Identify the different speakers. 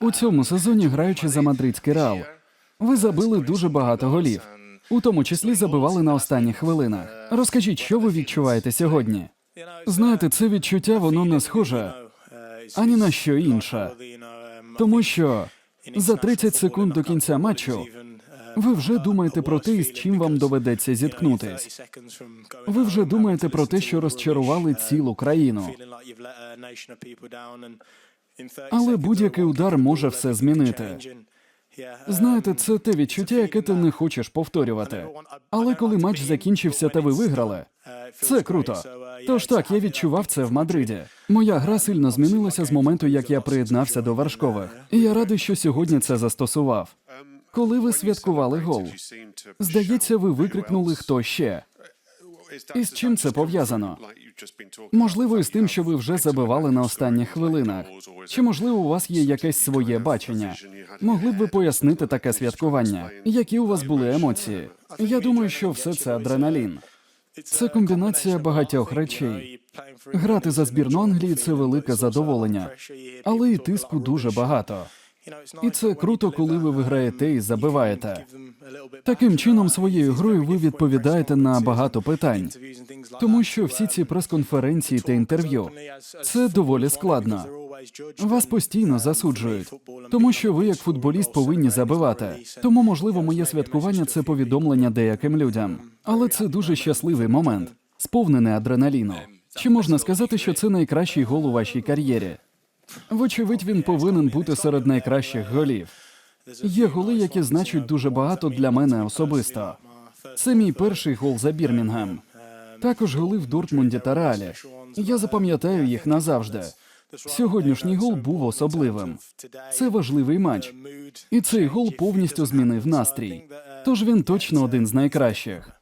Speaker 1: У цьому сезоні, граючи за мадридський Реал, ви забили дуже багато голів, у тому числі забивали на останніх хвилинах. Розкажіть, що ви відчуваєте сьогодні? Знаєте, це відчуття воно не схоже ані на що інше, тому що за 30 секунд до кінця матчу ви вже думаєте про те, з чим вам доведеться зіткнутись. Ви вже думаєте про те, що розчарували цілу країну. Але будь-який удар може все змінити. Знаєте, це те відчуття, яке ти не хочеш повторювати. Але коли матч закінчився та ви виграли, це круто. Тож так, я відчував це в Мадриді. Моя гра сильно змінилася з моменту, як я приєднався до Вершкових. І я радий, що сьогодні це застосував. Коли ви святкували гол, здається, ви викрикнули хто ще.
Speaker 2: І з чим це пов'язано?
Speaker 1: Можливо, із тим, що ви вже забивали на останніх хвилинах. Чи можливо у вас є якесь своє бачення? Могли б ви пояснити таке святкування? Які у вас були емоції? Я думаю, що все це адреналін. Це комбінація багатьох речей. Грати за збірну Англії це велике задоволення, але і тиску дуже багато. І це круто, коли ви виграєте і забиваєте. Таким чином, своєю грою ви відповідаєте на багато питань, тому що всі ці прес-конференції та інтерв'ю це доволі складно. Вас постійно засуджують, тому що ви, як футболіст, повинні забивати. Тому, можливо, моє святкування це повідомлення деяким людям. Але це дуже щасливий момент, сповнений адреналіну. Чи можна сказати, що це найкращий гол у вашій кар'єрі? Вочевидь, він повинен бути серед найкращих голів. Є голи, які значать дуже багато для мене особисто. Це мій перший гол за Бірмінгем. Також голи в Дортмунді та Реалі. Я запам'ятаю їх назавжди. Сьогоднішній гол був особливим. Це важливий матч. І цей гол повністю змінив настрій. Тож він точно один з найкращих.